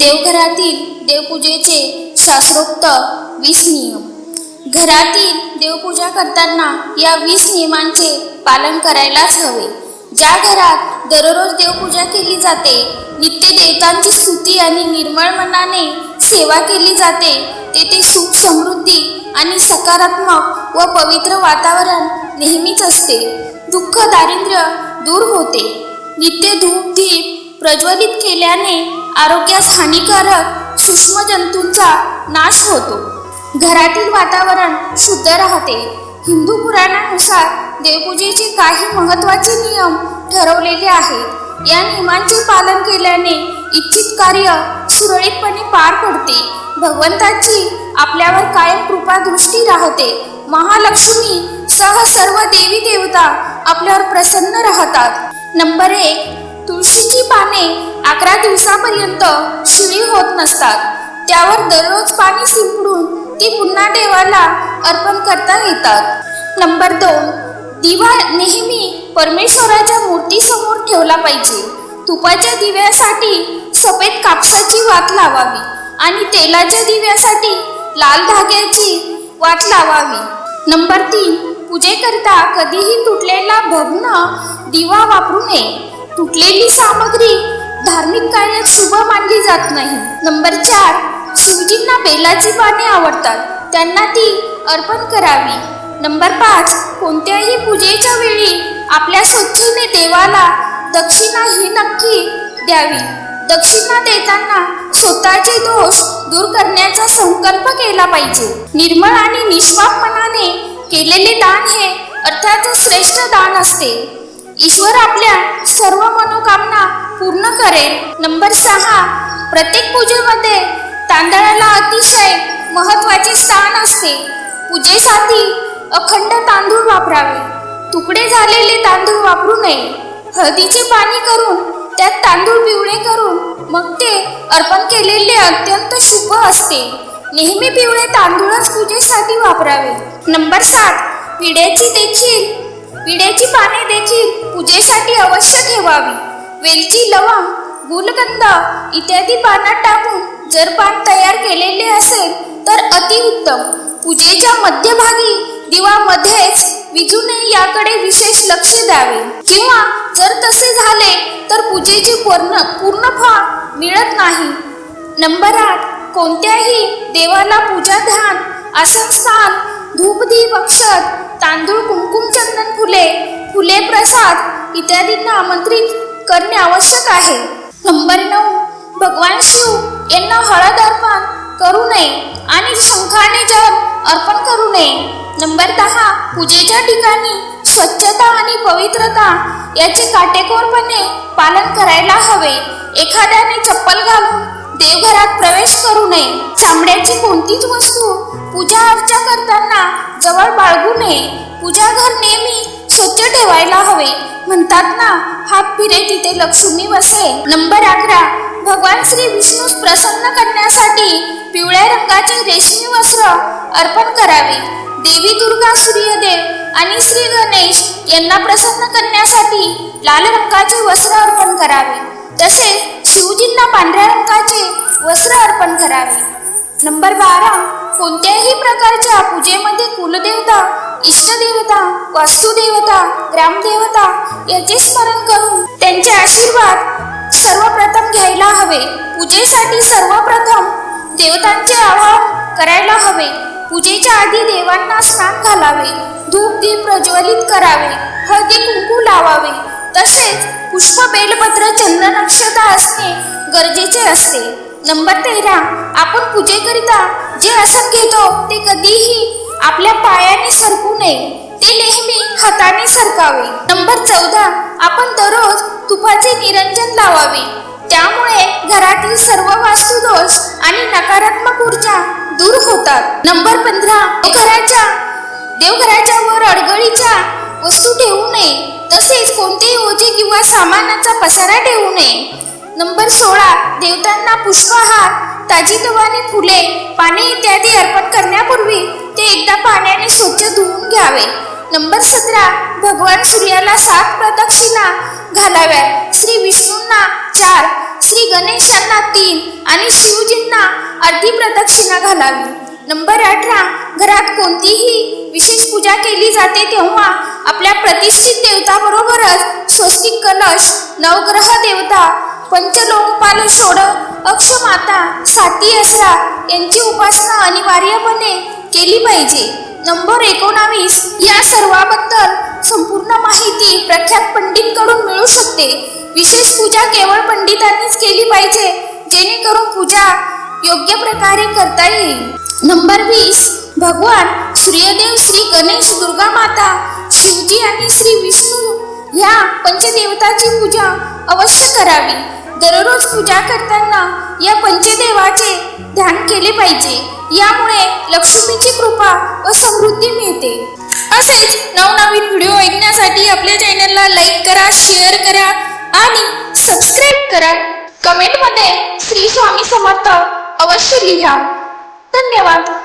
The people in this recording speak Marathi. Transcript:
देवघरातील देवपूजेचे शास्त्रोक्त वीस नियम. घरातील देवपूजा करताना या वीस नियमांचे पालन करायलाच हवे. ज्या घरात दररोज देवपूजा केली जाते नित्य देवतांची स्तुती आणि निर्मळ मनाने सेवा केली जाते तेथे सुख समृद्धी आणि सकारात्मक व पवित्र वातावरण नेहमीच असते. दुःख दारिद्र्य दूर होते. नित्य धूप दीप प्रज्वलित केल्याने आरोग्यास हानिकारक सूक्ष्मजंतूंचा नाश होतो. घरातील वातावरण शुद्ध राहते. हिंदू पुराणानुसार देवपूजेचे काही महत्त्वाचे नियम ठरवलेले आहेत. या नियमांचे पालन केल्याने इच्छित कार्य सुरळीतपणे पार पडते. भगवंताची आपल्यावर कायम कृपा दृष्टी राहते. महालक्ष्मी सह सर्व देवी देवता आपल्यावर प्रसन्न राहतात. नंबर एक तुळशीची पाने अकरा दिवसापर्यंत शिळी होत नसतात. त्यावर दररोज पाणी शिंपडून ती पुन्हा देवाला अर्पण करता येतात. नंबर दोन दिवा नेहमी परमेश्वराच्या मूर्तीसमोर ठेवला पाहिजे. तुपाच्या दिव्यासाठी सफेद कापसाची वात लावावी आणि तेलाच्या दिव्यासाठी लाल धाग्याची वात लावावी. नंबर तीन पूजेकरता कधीही तुटलेला भग्न दिवा वापरू नये. तुटलेली सामग्री धार्मिक कार्यात शुभ मानली जात नाही. नंबर चार शिवजींना बेलाची पाने आवडतात. त्यांना ती अर्पण करावी. नंबर पाच कोणत्याही पूजेच्या वेळी आपल्या स्वच्छेने देवाला दक्षिणा ही नक्की द्यावी. दक्षिणा देताना स्वतःचे दोष दूर करण्याचा संकल्प केला पाहिजे. निर्मळ आणि निष्पाप मनाने केलेले दान हे अर्थात श्रेष्ठ दान असते. ईश्वर आपल्या सर्व मनोकामना पूर्ण करेल. नंबर सहा प्रत्येक पूजेमध्ये तांदळाला अतिशय महत्त्वाचे स्थान असते. पूजेसाठी अखंड तांदूळ वापरावे. तुकडे झालेले तांदूळ वापरू नये. हळदीचे पाणी करून त्यात तांदूळ पिवळे करून मग ते अर्पण केलेले अत्यंत शुभ असते. नेहमी पिवळे तांदूळच पूजेसाठी वापरावे. नंबर सात पिढ्याची देखील विड्याची पाने देखील पूजेसाठी अवश्य ठेवावी. वेलची लवंग गुलकंद इत्यादी पानात टाकून जर पान तयार केलेले असेल तर अतिउत्तम पूजेच्या मध्यभागी दिवा मध्येच विजू नये याकडे विशेष लक्ष द्यावे. किंवा जर तसे झाले तर पूजेचे पूर्ण पूर्ण फळ मिळत नाही. नंबर आठ कोणत्याही देवाला पूजा ध्यान आसन स्थान धूपदीप अक्षत तांदूळ कुंकुम चंदन फुले फुले प्रसाद इत्यादींना आमंत्रित करणे आवश्यक आहे. नंबर नऊ भगवान शिव यांना हळद अर्पण करू नये आणि शंखाने जल अर्पण करू नये. नंबर दहा पूजेच्या ठिकाणी स्वच्छता आणि पवित्रता याचे काटेकोरपणे पालन करायला हवे. एखाद्याने चप्पल घालून देवघरात प्रवेश करू नये. चामड्याची कोणतीच वस्तू पूजा अर्चा करताना जवळ बाळगू नये. पूजा घर नेहमी स्वच्छ ठेवायला हवे. म्हणतात ना हात फिरे तिथे लक्ष्मी वसे नंबर अकरा भगवान श्री विष्णू प्रसन्न करण्यासाठी पिवळ्या रंगाचे रेशमी वस्त्र अर्पण करावे. देवी दुर्गा सूर्यदेव आणि श्री गणेश यांना प्रसन्न करण्यासाठी लाल रंगाचे वस्त्र अर्पण करावे. तसेच शिवजींना पांढऱ्या रंगाचे वस्त्र अर्पण करावे. नंबर बारा कोणत्याही प्रकारच्या पूजेमध्ये कुलदेवता इष्टदेवता वास्तुदेवता ग्रामदेवता याचे स्मरण करून त्यांचे आशीर्वाद सर्वप्रथम घ्यायला हवे. पूजेसाठी सर्वप्रथम देवतांचे आवाहन करायला हवे. पूजेच्या आधी देवांना स्नान घालावे धूप दीप प्रज्वलित करावे हळदी कुंकू लावावे. तसेच पुष्प बेलपत्र चंदन अक्षता असणे गरजेचे असते. नंबर तेरा. आपण पूजेकरिता जे आसन घेतो ते कधीही आपल्या पायाने सरकू नये. ते नेहमी हाताने सरकावे. नंबर चौदा. आपण दररोज तुपाचे निरंजन लावावे. त्यामुळे घरातील सर्व वास्तुदोष आणि नकारात्मक ऊर्जा दूर होतात. नंबर पंधरा. घराच्या देवघराच्या वर अडगळीच्या वस्तू ठेवू नये. तसेच कोणतेही ओझे किंवा सामानाचा पसारा ठेवू नये. नंबर सोळा देवतांना पुष्पहार ताजी दवाने फुले पाणी इत्यादी अर्पण करण्यापूर्वी ते एकदा पाण्याने स्वच्छ धुवून घ्यावे. नंबर सतरा भगवान सूर्याला सात प्रदक्षिणा घालाव्या श्री विष्णूंना चार श्री गणेशांना तीन आणि अर्धी प्रदक्षिणा घालावी. नंबर अठरा घरात कोणतीही विशेष पूजा केली जाते तेव्हा आपल्या प्रतिष्ठित देवताबरोबरच स्वस्तिक कलश नवग्रह देवता पंचलोकपाल षोड अक्षमाता साती असरा यांची उपासना अनिवार्यपणे केली पाहिजे. नंबर एकोणावीस या सर्वाबद्दल संपूर्ण माहिती प्रख्यात पंडितकडून मिळू शकते. विशेष पूजा केवळ पंडितांनीच केली पाहिजे जेणेकरून पूजा योग्य प्रकारे करता येईल. नंबर वीस भगवान सूर्यदेव श्री गणेश दुर्गा माता शिवजी आणि श्री विष्णू ह्या पंचदेवताची पूजा अवश्य करावी. दररोज पूजा करताना या पंचदेवाचे ध्यान केले पाहिजे. यामुळे लक्ष्मीची कृपा व समृद्धी मिळते. असेच नवनवीन व्हिडिओ ऐकण्यासाठी आपल्या चॅनलला लाईक करा शेअर करा आणि सबस्क्राईब करा. कमेंटमध्ये श्री स्वामी समर्थ अवश्य लिहा. धन्यवाद.